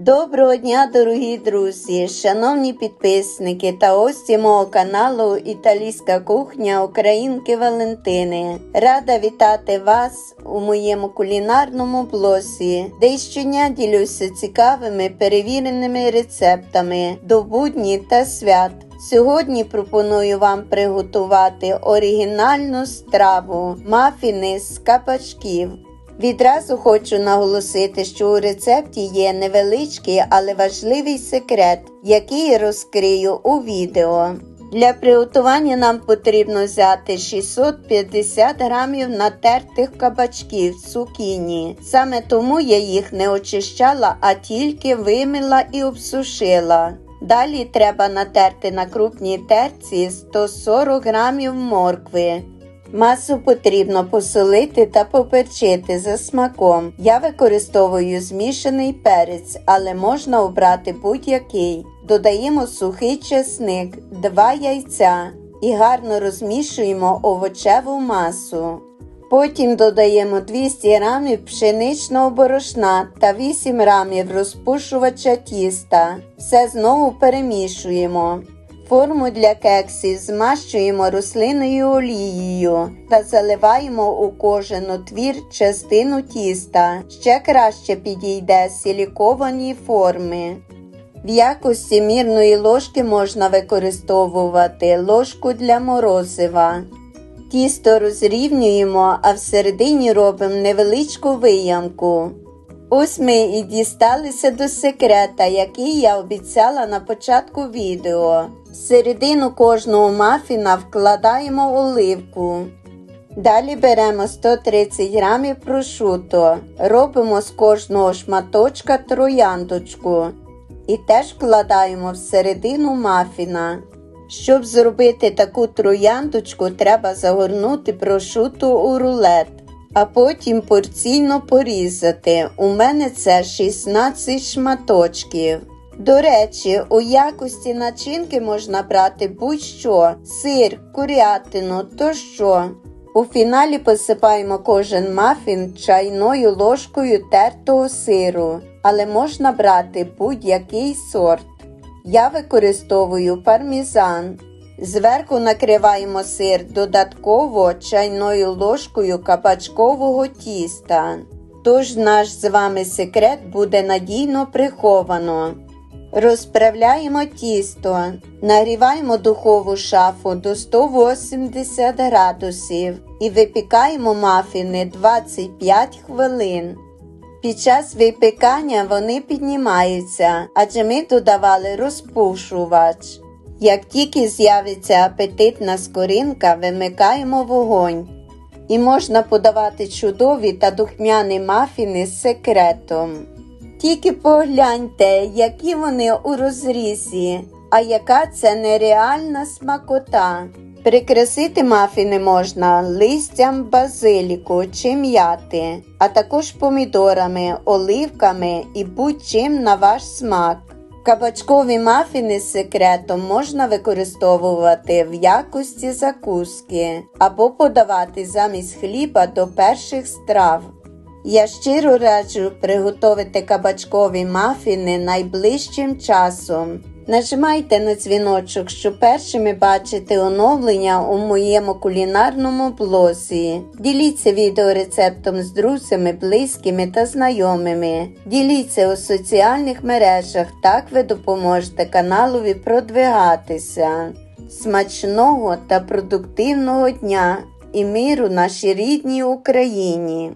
Доброго дня, дорогі друзі, шановні підписники та гості мого каналу Італійська кухня Українки Валентини. Рада вітати вас у моєму кулінарному блозі, де щодня ділюся цікавими перевіреними рецептами до будні та свят. Сьогодні пропоную вам приготувати оригінальну страву мафіни з кабачків. Відразу хочу наголосити, що у рецепті є невеличкий, але важливий секрет, який розкрию у відео. Для приготування нам потрібно взяти 650 грамів натертих кабачків цукіні. Саме тому я їх не очищала, а тільки вимила і обсушила. Далі треба натерти на крупній терці 140 грамів моркви. Масу потрібно посолити та поперчити за смаком. Я використовую змішаний перець, але можна обрати будь-який. Додаємо сухий чесник, 2 яйця і гарно розмішуємо овочеву масу. Потім додаємо 200 грамів пшеничного борошна та 8 грамів розпушувача тіста. Все знову перемішуємо. Форму для кексів змащуємо рослинною олією та заливаємо у кожен отвір частину тіста. Ще краще підійде силіковані форми. В якості мірної ложки можна використовувати ложку для морозива. Тісто розрівнюємо, а всередині робимо невеличку виямку. Ось ми і дісталися до секрета, який я обіцяла на початку відео. В середину кожного мафіна вкладаємо оливку. Далі беремо 130 грамів прошуто, робимо з кожного шматочка трояндочку і теж вкладаємо всередину мафіна. Щоб зробити таку трояндочку, треба загорнути прошуту у рулет а потім порційно порізати. У мене це 16 шматочків. До речі, у якості начинки можна брати будь-що сир, курятину тощо. У фіналі посипаємо кожен мафін чайною ложкою тертого сиру, але можна брати будь-який сорт. Я використовую пармізан. Зверху накриваємо сир додатково чайною ложкою кабачкового тіста. Тож наш з вами секрет буде надійно приховано. Розправляємо тісто, нагріваємо духову шафу до 180 градусів і випікаємо мафіни 25 хвилин. Під час випікання вони піднімаються, адже ми додавали розпушувач. Як тільки з'явиться апетитна скоринка, вимикаємо вогонь. І можна подавати чудові та духмяні мафіни з секретом. Тільки погляньте, які вони у розрізі, а яка це нереальна смакота. Прикрасити мафіни можна листям базиліку чи м'яти, а також помідорами, оливками і будь-чим на ваш смак. Кабачкові мафіни з секретом можна використовувати в якості закуски або подавати замість хліба до перших страв. Я щиро раджу приготувати кабачкові мафіни найближчим часом. Нажимайте на дзвіночок, щоб першими бачити оновлення у моєму кулінарному блозі. Діліться відеорецептом з друзями, близькими та знайомими. Діліться у соціальних мережах, так ви допоможете каналові продвигатися. Смачного та продуктивного дня і миру нашій рідній Україні!